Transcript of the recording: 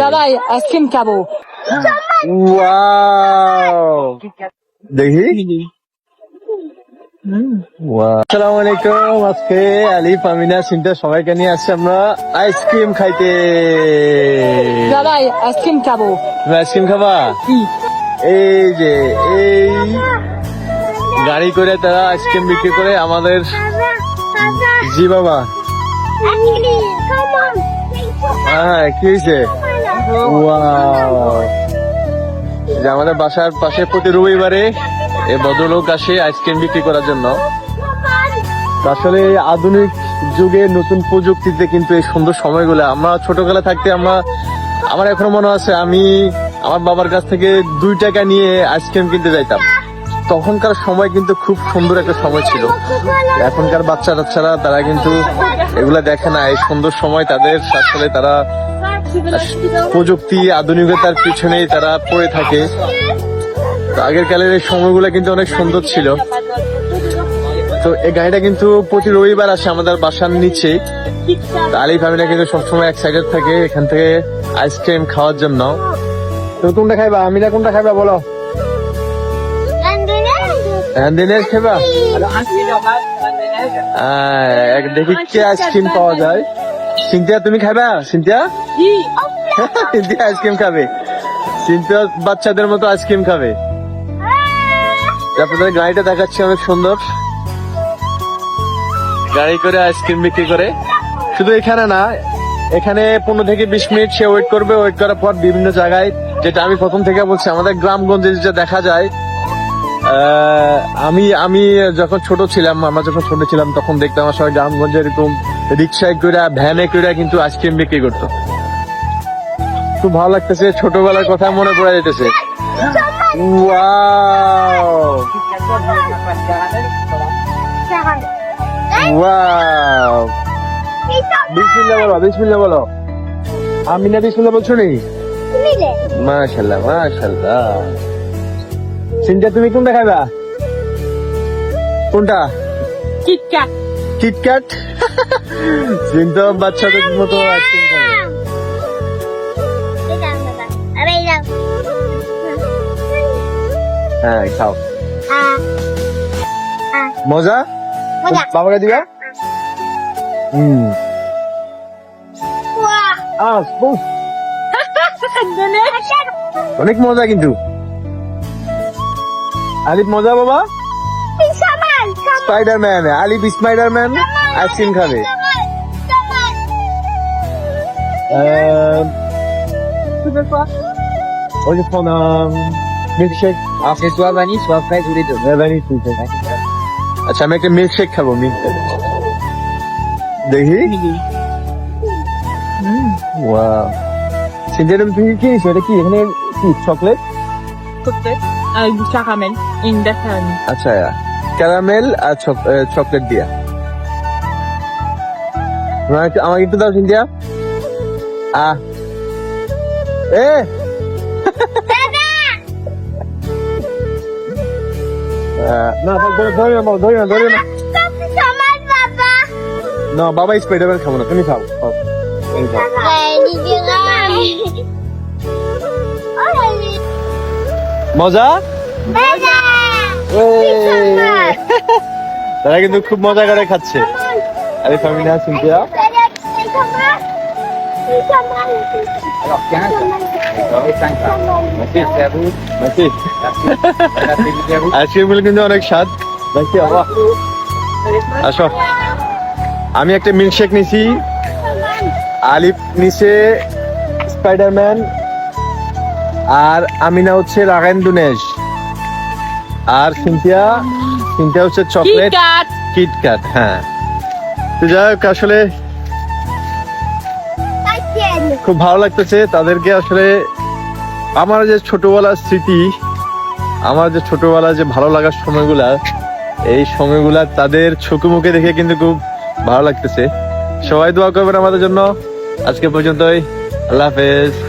দাদাই আইসক্রিম খাব। ওয়াও দেখি? আসসালামু আলাইকুম আজকে আলিফ আমিনা সিনটা সবাইকে নিয়ে আসছি আমরা আইসক্রিম খাইতে। দাদাই আইসক্রিম খাব। তুমি আইসক্রিম খাবা? এই যে এই। গাড়ি করে তারা আইসক্রিম বিক্রি করে আমাদের জি বাবা। হ্যাঁ কি হয়েছে? আমাদের বাসার পাশে প্রতি রবিবারে এই ভদ্রলোক আসে আইসক্রিম বিক্রি করার জন্য। আসলে আধুনিক যুগে নতুন প্রযুক্তিতে কিন্তু এই সুন্দর সময়গুলো, আমরা ছোটবেলা থাকতে আমরা, আমার এখনও মনে আছে আমি আমার বাবার কাছ থেকে দুই টাকা নিয়ে আইসক্রিম কিনতে যাইতাম। তখনকার সময় কিন্তু খুব সুন্দর একটা সময় ছিল। এখনকার বাচ্চা টাচ্চারা তারা কিন্তু এগুলা দেখে না। এই সুন্দর সময় তাদের আসলে তারা প্রযুক্তি, আধুনিকতার পিছনেই তারা পড়ে থাকে। আগের কালের এই সময়গুলো কিন্তু অনেক সুন্দর ছিল। তো এই গাড়িটা কিন্তু প্রতি রবিবার আসে আমাদের বাসার নিচে। আলিফ আমিনা কিন্তু সবসময় এক এক্সাইটেড থাকে এখান থেকে আইসক্রিম খাওয়ার জন্য। তো কোনটা খাইবা? আমিনা কোনটা খাইবা বলো? দিনের খাইবা আহ, এক- দেখি কি আইসক্রিম পাওয়া যায়। সিনথিয়া তুমি খাইবা? সিনথিয়া? সিনথিয়া আইসক্রিম খাবে। সিনথিয়া বাচ্চাদের মতো আইসক্রিম খাবে। আপনাদের গাড়িটা দেখাচ্ছি অনেক সুন্দর। গাড়ি করে আইসক্রিম বিক্রি করে। শুধু এখানে না এখানে পনেরো থেকে বিশ মিনিট সে ওয়েট করবে। ওয়েট করার পর বিভিন্ন জায়গায় যেটা আমি প্রথম থেকে বলছি আমাদের গ্রামগঞ্জে যেটা দেখা যায় আমি আমি যখন ছোট ছিলাম আমরা যখন ছোট ছিলাম তখন দেখতাম আসলে গ্রামগঞ্জে এরকম রিক্সায় করে ভ্যানে করে কিন্তু আইসক্রিম বিক্রি করতো। খুব ভালো লাগতেছে ছোটবেলার কথা মনে পড়ে যেতেছে বলো বলো। আমিনা বিসমিল্লাহ বলছো নি? মাশাল্লাহ মাশাল্লাহ সিনটা তুমি কোনটা খাইবা? কোনটা? কিটক্যাট কিটক্যাট সিনটা বাচ্চাদের মতো আইসক্রিম খাবে। হ্যাঁ খাও। মজা? বাবাকে দিবা? হুম। অনেক মজা কিন্তু। আলিফ মজা বাবা? স্পাইডারম্যান আলিফ স্পাইডারম্যান আইসক্রিম খাবে। আহ, ওই যে phone milkshake Alors c'est soit vanille, soit fraise ou les deux. আচ্ছা আমি একটা মিল্কশেক খাব মিল্ক দেখি। ওয়াও সিনথিয়া তুমি তুমি কি এটা কি এখানে কি চকলেট avec date à আচ্ছা ক্যারামেল আর চকলেট দিয়া। আমাকে আমাকে একটু দাও সিন্ধিয়া আ এ! আহ, না ধরে ধরে না বাবা, ধরে না ধরে না। না বাবা স্পাইডারম্যান খাব না। তুমি খাও খাও। তুমি খাও। মজা। তারা কিন্তু খুব মজা করে খাচ্ছে। আরে Femina Scindia Alors 15, et 5 pas. Merci, c'est à vous. নাকি Merci, c'est à vous. আইসক্রিমগুলো কিন্তু অনেক স্বাদ। নাকি আসো। আমি একটা মিল্কশেক নিছি। আলিফ নিচে স্পাইডারম্যান আর আমিনা হচ্ছে রাগান দুনেশ। আর সিনথিয়া সিনথিয়া হচ্ছে চকলেট কিটক্যাট হ্যাঁ। তো যাই হোক আসলে খুব ভালো লাগতেছে। তাদেরকে আসলে আমার যে ছোটবেলার স্মৃতি আমার যে ছোটবেলার যে ভালো লাগার সময়গুলা এই সময়গুলা তাদের চোখে মুখে দেখে কিন্তু খুব ভালো লাগতেছে। সবাই দোয়া করবেন আমাদের জন্য। আজকে পর্যন্তই। আল্লাহ হাফেজ।